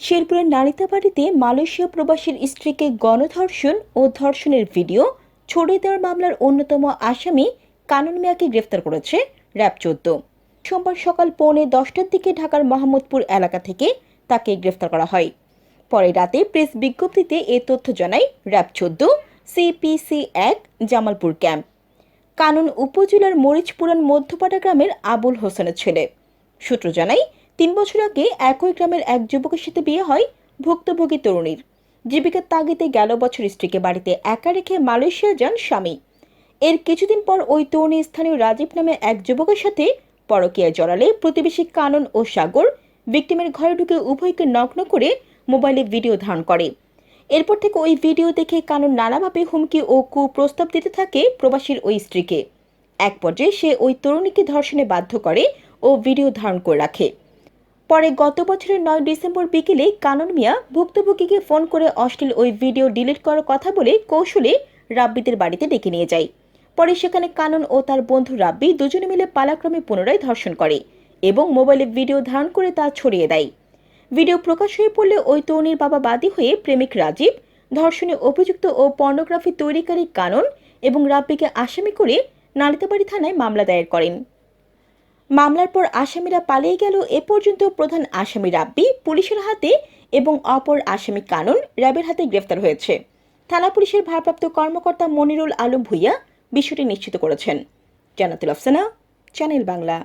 শেরপুরের নারিতাবাড়িতে মালয়েশীয় প্রবাসীর স্ত্রীকে গণধর্ষণ ও ধর্ষণের ভিডিও, ছড়িয়ে দেওয়ার মামলার অন্যতম আসামি কানন মিয়াকে গ্রেফতার করেছে র্যাব চোদ্দ। সোমবার সকাল পৌনে দশটার দিকে ঢাকার মোহাম্মদপুর এলাকা থেকে তাকে গ্রেফতার করা হয়। পরে রাতে প্রেস বিজ্ঞপ্তিতে এ তথ্য জানায় র্যাব চোদ্দ সিপিসি এক, জামালপুর ক্যাম্প। কানন উপজেলার মরিচপুরান মধ্যপাড়া গ্রামের আবুল হোসেনের ছেলে। সূত্র জানায় তিন বছর আগে একই গ্রামের এক যুবকের সাথে বিয়ে হয় ভুক্তভোগী তরুণীর। জীবিকার তাগিদে গেল বছর স্ত্রীকে বাড়িতে একা রেখে মালয়েশিয়া যান স্বামী। এর কিছুদিন পর ওই তরুণী স্থানীয় রাজীব নামে এক যুবকের সাথে পরকীয়ায় জড়ালে প্রতিবেশী কানন ও সাগর ভিকটিমের ঘরে ঢুকে উভয়কে নগ্ন করে মোবাইলে ভিডিও ধারণ করে। এরপর থেকে ওই ভিডিও দেখে কানন নানাভাবে হুমকি ও কুপ্রস্তাব দিতে থাকে প্রবাসীর ওই স্ত্রীকে। এক পর্যায়ে সে ওই তরুণীকে ধর্ষণে বাধ্য করে ও ভিডিও ধারণ করে রাখে। পরে গত বছরের নয় ডিসেম্বর বিকেলে কানন মিয়া ভুক্তভোগীকে ফোন করে অশ্লীল ওই ভিডিও ডিলিট করার কথা বলে কৌশলে রাব্বিদের বাড়িতে ডেকে নিয়ে যায়। পরে সেখানে কানন ও তার বন্ধু রাব্বি দুজনে মিলে পালাক্রমে পুনরায় ধর্ষণ করে এবং মোবাইলে ভিডিও ধারণ করে তা ছড়িয়ে দেয়। ভিডিও প্রকাশ হয়ে পড়লে ওই তরুণীর বাবা বাদী হয়ে প্রেমিক রাজীব, ধর্ষণে অভিযুক্ত ও পর্নোগ্রাফি তৈরিকারী কানন এবং রাব্বিকে আসামি করে নালিতাবাড়ি থানায় মামলা দায়ের করেন। মামলার পর আসামিরা পালিয়ে গেল এ পর্যন্ত প্রধান আসামি রাব্বি, পুলিশের হাতে এবং অপর আসামি কানুন র্যাবের হাতে গ্রেফতার হয়েছে। থানা পুলিশের ভারপ্রাপ্ত কর্মকর্তা মনিরুল আলম ভুইয়া বিষয়টি নিশ্চিত করেছেন। জানাতুল আফসানা, চ্যানেল বাংলা।